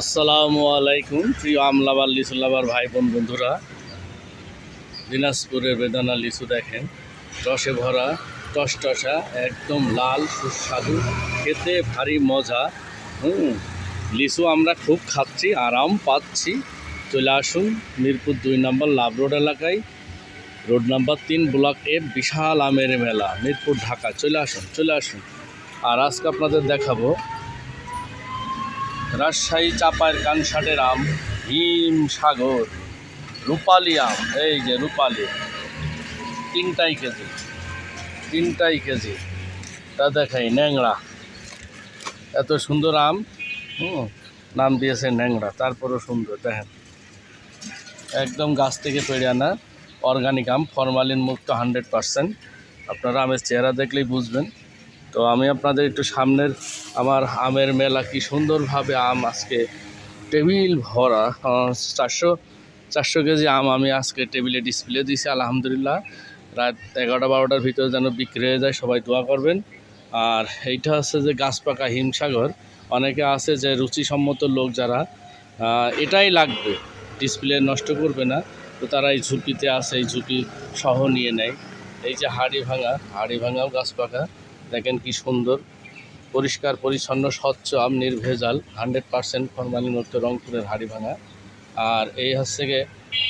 আসসালামু আলাইকুম, প্রিয় আমলাবার লিচুলাবার ভাই বোন বন্ধুরা। দিনাজপুরের বেদানা লিচু দেখেন, রসে ভরা, টসটসা, একদম লাল, সুস্বাদু, খেতে ভারী মজা। হুম, লিচু আমরা খুব খাচ্ছি, আরাম পাচ্ছি। চলে আসুন মিরপুর দুই নম্বর লাভ রোড এলাকায়। রোড নাম্বার তিন, ব্লক এ, বিশাল আমের মেলা, মিরপুর, ঢাকা। চলে আসুন চলে আসুন। আর আজকে আপনাদের দেখাবো রাজশাহী চাপায়ের কানসাটের আম হিম সাগর, রূপালি আম, এই যে রূপালি, তিনটাই কেজি তিনটাই কেজি। তা দেখাই ন্যাংরা এত সুন্দর আম, হুম, নাম দিয়েছে ন্যাংরা তারপরও সুন্দর, দেখেন। একদম গাছ থেকে পেড়ে আনা অর্গানিক আম ফরমালিন মুক্ত হান্ড্রেড পারসেন্ট আপনারা আমের চেহারা দেখলেই বুঝবেন। তো আমি আপনাদের একটু সামনের আমার আমের মেলা কি সুন্দরভাবে আম আজকে টেবিল ভরা চারশো চারশো কেজি আম আমি আজকে টেবিলে ডিসপ্লে দিয়েছি, আলহামদুলিল্লাহ। রাত এগারোটা বারোটার ভিতরে যেন বিক্রি হয়ে যায়, সবাই দোয়া করবেন। আর এইটা হচ্ছে যে গাছ পাকা হিমসাগর। অনেকে আছে যে রুচিসম্মত লোক যারা এটাই লাগবে। ডিসপ্লে নষ্ট করবে না। তো তারা এই ঝুঁকিতে আসে এই ঝুঁকি সহ নিয়ে নেয়। এই যে হাড়ি ভাঙা, হাড়ি ভাঙাও গাছ পাকা দেখেন কি সুন্দর পরিষ্কার পরিচ্ছন্ন স্বচ্ছ আম নির্ভেজাল হান্ড্রেড পার্সেন্ট ফরমালিনমুক্ত রংপুরের হাড়ি ভাঙা আর এই হচ্ছে গিয়ে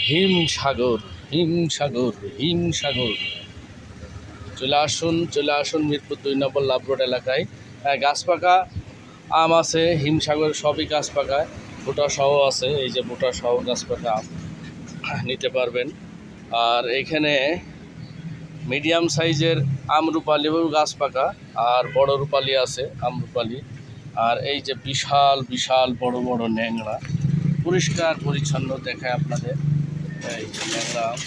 হিম সাগর হিম সাগর হিম সাগর চলে আসুন চলে আসুন মিরপুর দুই নম্বর লাভ রোড এলাকায়। হ্যাঁ, গাছ পাকা আম আছে হিমসাগর সবই গাছ পাকা বুটা সহ আছে এই যে বুটা সহ গাছ পাকা আম নিতে পারবেন। আর এখানে মিডিয়াম সাইজের আমরুপালিও গাছ পাকা, আর বড় রূপালি আছে আমরুপালি আর এই যে বিশাল বিশাল বড় বড় ন্যাংরা পরিষ্কার পরিচ্ছন্ন দেখায় আপনাদের। এই ন্যাংরা আম।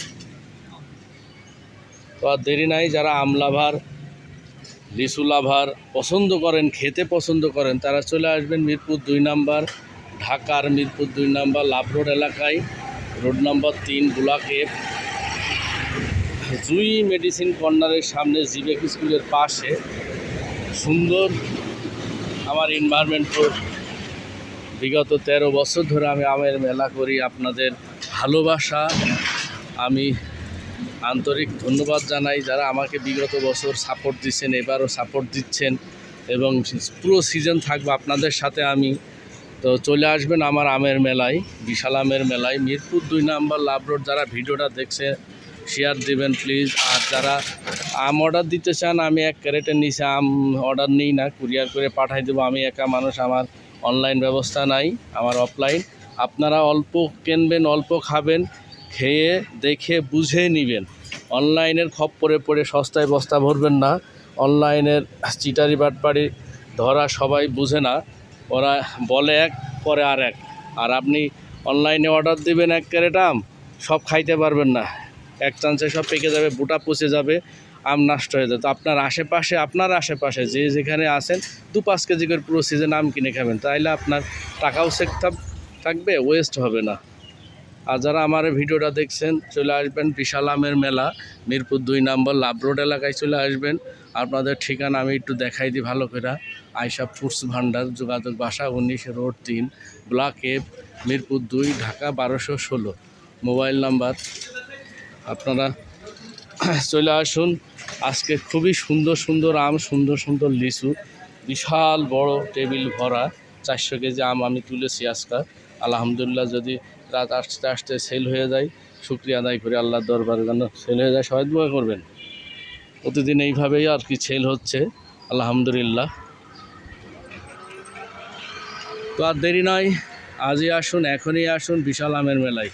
তো আর দেরি নাই, যারা আম লাভার, লিচু লাভার পছন্দ করেন, খেতে পছন্দ করেন, তারা চলে আসবেন মিরপুর দুই নাম্বার, ঢাকার মিরপুর দুই নাম্বার লাভ রোড এলাকায়। রোড নাম্বার তিন, ব্লক এফ। জুই মেডিসিন কর্নারের সামনে জিবেক স্কুলের পাশে সুন্দর আমার এনভায়রনমেন্ট বিগত তেরো বছর ধরে আমি আমের মেলা করি। আপনাদের ভালোবাসা, আমি আন্তরিক ধন্যবাদ জানাই। যারা আমাকে বিগত বছর সাপোর্ট দিচ্ছেন, এবারও সাপোর্ট দিচ্ছেন এবং পুরো সিজন থাকবে আপনাদের সাথে আমি। তো চলে আসবেন আমার আমের মেলায়, বিশাল আমের মেলায়। মিরপুর দুই নাম্বার লাভ রোড, যারা ভিডিওটা দেখছে শেয়ার দিবেন প্লিজ আর যারা আম অর্ডার দিতে চান, আমি এক ক্যারেটের নিচে আম অর্ডার নিই না কুরিয়ার করে পাঠাই দেবো। আমি একা মানুষ, আমার অনলাইন ব্যবস্থা নাই, আমার অফলাইন আপনারা অল্প কিনবেন, অল্প খাবেন, খেয়ে দেখে বুঝে নেবেন। অনলাইনের খপ পরে পড়ে সস্তায় বস্তা ভরবেন না। অনলাইনের চিটারি বাটপাড়ি ধরা সবাই বুঝে না। ওরা বলে এক, পরে আর এক। আর আপনি অনলাইনে অর্ডার দিবেন এক ক্যারেট আম, সব খাইতে পারবেন না। এক চান্সে সব পেকে যাবে, বুটা পচে যাবে, আম নষ্ট হয়ে যাবে। তো আপনার আশেপাশে আপনার আশেপাশে যে যেখানে আছেন, দু পাঁচ কেজি করে পুরো সিজন আম কিনে খাবেন। তাইলে আপনার টাকাও সেভ থাক- থাকবে ওয়েস্ট হবে না। আর যারা আমার ভিডিওটা দেখছেন, চলে আসবেন বিশাল আমের মেলা, মিরপুর দুই নম্বর লাভ রোড এলাকায় চলে আসবেন। আপনাদের ঠিকানা আমি একটু দেখাই দিই ভালো করে। আয়সা ফুডস ভান্ডার, যোগাযোগ বাসা উনিশ রোড তিন, ব্লক এফ, মিরপুর দুই, ঢাকা বারোশো ষোলো। মোবাইল নাম্বার আপনারা চলে আসুন। আজকে খুবই সুন্দর সুন্দর আম, সুন্দর সুন্দর লিচু, বিশাল বড় টেবিল ভরা, চারশো কেজি আম আমি তুলেছি আজকাল আলহামদুলিল্লাহ যদি রাত আসতে আসতে সেল হয়ে যায়, শুক্রিয়া আদায় করে আল্লাহর দরবারে, যেন সেল হয়ে যায়, সবাই দোয়া করবেন। প্রতিদিন এইভাবেই আর কি সেল হচ্ছে, আলহামদুলিল্লাহ। তো আর দেরি নয়, আজই আসুন, এখনই আসুন বিশাল আমের মেলায়।